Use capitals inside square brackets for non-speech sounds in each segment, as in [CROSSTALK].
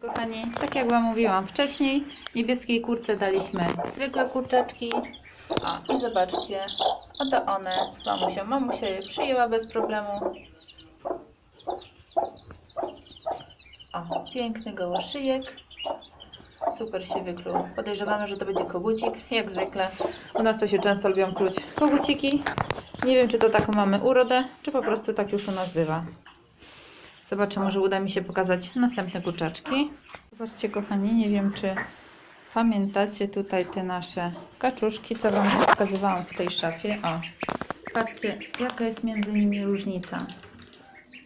Kochani, tak jak Wam mówiłam wcześniej, niebieskiej kurce daliśmy zwykłe kurczaczki. O, i zobaczcie, oto one z mamusią. Mamusia je przyjęła bez problemu. O, piękny gołoszyjek. Super się wykluł. Podejrzewamy, że to będzie kogucik, jak zwykle. U nas to się często lubią kluć koguciki. Nie wiem, czy to taką mamy urodę, czy po prostu tak już u nas bywa. Zobaczę, może uda mi się pokazać następne kurczaczki. Zobaczcie, kochani, nie wiem, czy pamiętacie tutaj te nasze kaczuszki, co Wam pokazywałam w tej szafie. O, patrzcie, jaka jest między nimi różnica.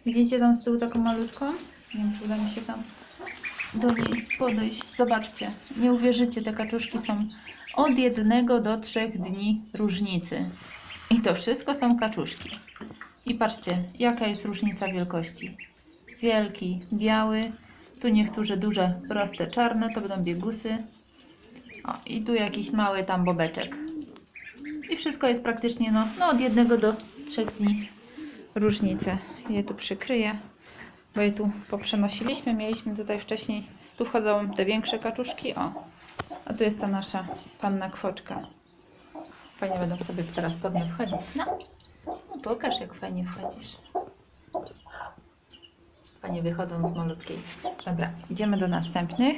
Widzicie tam z tyłu taką malutką? Nie wiem, czy uda mi się tam do niej podejść. Zobaczcie, nie uwierzycie, te kaczuszki są od jednego do trzech dni różnicy. I to wszystko są kaczuszki. I patrzcie, jaka jest różnica wielkości. Wielki, biały, tu niektóre duże, proste, czarne, to będą biegusy. O, i tu jakiś mały tam bobeczek. I wszystko jest praktycznie no, no od jednego do trzech dni różnicy. Je tu przykryję, bo je tu poprzenosiliśmy. Mieliśmy tutaj wcześniej, tu wchodzą te większe kaczuszki, o. A tu jest ta nasza panna kwoczka. Fajnie będą sobie teraz pod nią wchodzić. No, no pokaż jak fajnie wchodzisz. Fajnie wychodzą z malutkiej. Dobra, idziemy do następnych.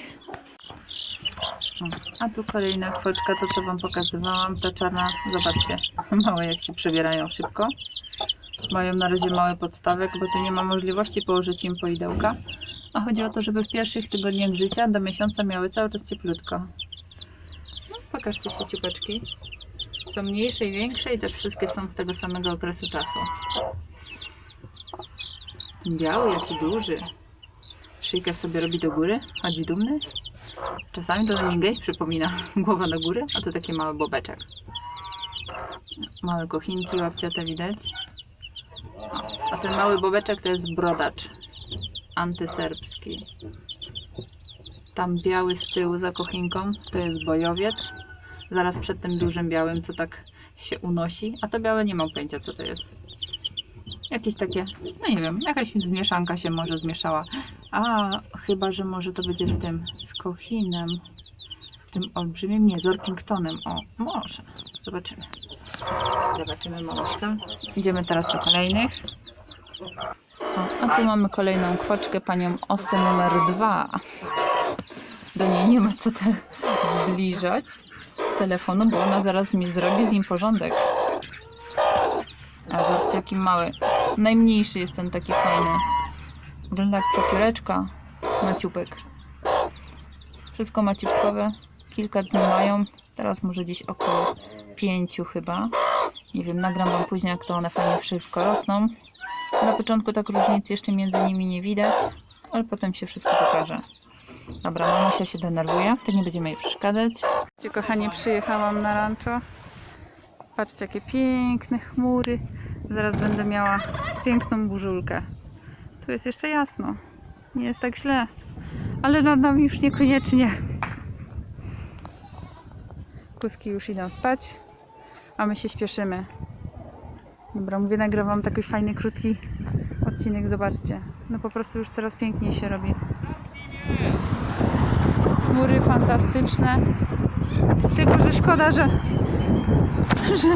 A tu kolejna kwoczka, to co Wam pokazywałam, ta czarna, zobaczcie, [LAUGHS] małe jak się przebierają szybko. Mają na razie mały podstawek, bo tu nie ma możliwości położyć im poidełka. A chodzi o to, żeby w pierwszych tygodniach życia do miesiąca miały cały czas cieplutko. No, pokażcie się ciupeczki. Są mniejsze i większe i też wszystkie są z tego samego okresu czasu. Biały, jaki duży. Szyjkę sobie robi do góry, chodzi dumny. Czasami to, że mi gęś przypomina [LAUGHS] głowa do góry, a to taki mały bobeczek. Małe kochinki łapciate widać. A ten mały bobeczek to jest brodacz antyserbski. Tam biały z tyłu za kochinką to jest bojowiec. Zaraz przed tym dużym białym, co tak się unosi. A to białe nie mam pojęcia, co to jest. Jakieś takie, no nie wiem, jakaś zmieszanka się może zmieszała. A, chyba, że może to będzie z tym, z kochinem. Tym olbrzymim, nie, z Orpingtonem. O, może. Zobaczymy. Zobaczymy mamuśkę. Idziemy teraz do kolejnych. O, a tu mamy kolejną kwoczkę, panią Osę numer dwa. Do niej nie ma co te zbliżać telefonu, bo ona zaraz mi zrobi z nim porządek. A zobaczcie jaki mały. Najmniejszy jest ten taki fajny. Wygląda jak cukiereczka. Maciupek. Wszystko maciupkowe. Kilka dni mają. Teraz może gdzieś około pięciu chyba. Nie wiem, nagram wam później jak to one fajnie szybko rosną. Na początku tak różnic jeszcze między nimi nie widać, ale potem się wszystko pokaże. Dobra, mamusia się denerwuje, to nie będziemy jej przeszkadzać. Kochani, przyjechałam na rancho. Patrzcie, jakie piękne chmury. Zaraz będę miała piękną burzulkę. Tu jest jeszcze jasno. Nie jest tak źle. Ale nad nami już niekoniecznie. Kuski już idą spać, a my się śpieszymy. Dobra, mówię, nagrywam taki fajny, krótki odcinek. Zobaczcie. No po prostu już coraz piękniej się robi. Chmury fantastyczne. Tylko, że szkoda, że [LAUGHS] że,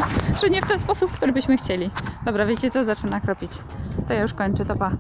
że nie w ten sposób, który byśmy chcieli. Dobra, wiecie co? Zaczyna kropić. To ja już kończę, to pa.